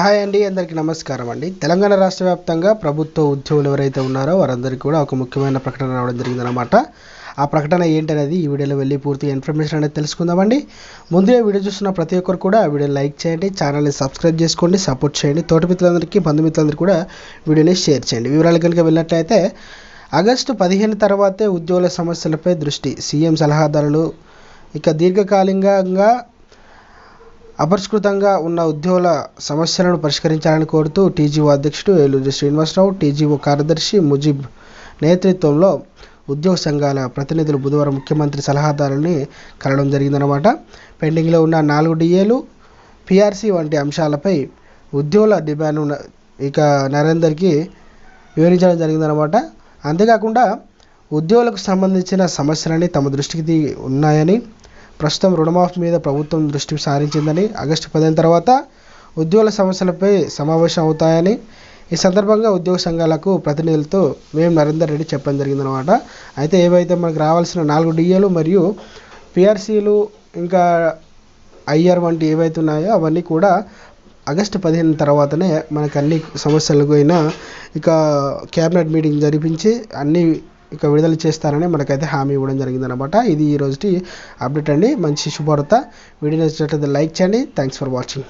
Hi అండి అందరికీ నమస్కారం అండి. తెలంగాణ రాష్ట్ర వ్యాప్తంగా ప్రభుత్వ ఉద్యోగులు ఎవరైతే ఉన్నారో వారందరికీ కూడా ఒక ముఖ్యమైన ప్రకటన రావడం జరిగిందనమాట ఆ ప్రకటన ఏంటనేది ఈ వీడియోలో వెళ్ళి పూర్తిగా ఇన్ఫర్మేషన్ అనేది తెలుసుకుందామండి. ముందుగా వీడియో చూస్తున్న ప్రతి ఒక్కరు కూడా వీడియో లైక్ చేయండి ఛానల్ని సబ్స్క్రైబ్ చేసుకోండి సపోర్ట్ చేయండి. తోటి మిత్రులందరికీ బంధుమిత్రులందరికీ కూడా వీడియోని షేర్ చేయండి. వివరాలు కనుక వెళ్ళినట్లయితే ఆగస్టు పదిహేను తర్వాతే ఉద్యోగుల సమస్యలపై దృష్టి. సీఎం సలహాదారులు ఇక దీర్ఘకాలికంగా అపరిష్కృతంగా ఉన్న ఉద్యోగుల సమస్యలను పరిష్కరించాలని కోరుతూ టీజీఓ అధ్యక్షుడు ఏలూరి శ్రీనివాసరావు టీజీఓ కార్యదర్శి ముజీబ్ నేతృత్వంలో ఉద్యోగ సంఘాల ప్రతినిధులు బుధవారం ముఖ్యమంత్రి సలహాదారుని కలవడం జరిగిందనమాట పెండింగ్లో ఉన్న నాలుగు డిఏలు పిఆర్సీ వంటి అంశాలపై ఉద్యోగుల డిమాండ్ ఇక నరేందర్కి వివరించడం జరిగిందనమాట అంతేకాకుండా ఉద్యోగులకు సంబంధించిన సమస్యలని తమ దృష్టికి ఉన్నాయని ప్రస్తుతం రుణమాఫీ మీద ప్రభుత్వం దృష్టి సారించిందని ఆగస్టు పదిహేను తర్వాత ఉద్యోగుల సమస్యలపై సమావేశం అవుతాయని ఈ సందర్భంగా ఉద్యోగ సంఘాలకు ప్రతినిధులతో మేము నరేందర్ రెడ్డి చెప్పడం జరిగిందనమాట అయితే ఏవైతే మనకు రావాల్సిన నాలుగు డిఏలు మరియు పిఆర్సీలు ఇంకా ఐఆర్ వంటి ఏవైతే ఉన్నాయో అవన్నీ కూడా ఆగస్టు పదిహేను తర్వాతనే మనకు అన్ని సమస్యలకు అయినా ఇక క్యాబినెట్ మీటింగ్ జరిపించి అన్ని ఇక విడుదల చేస్తారని మనకైతే హామీ ఇవ్వడం జరిగిందనమాట ఇది ఈ రోజుటి అప్డేట్ అండి. మంచి శుభవార్త. వీడియో నచ్చినట్లయితే లైక్ చేయండి. Thanks for watching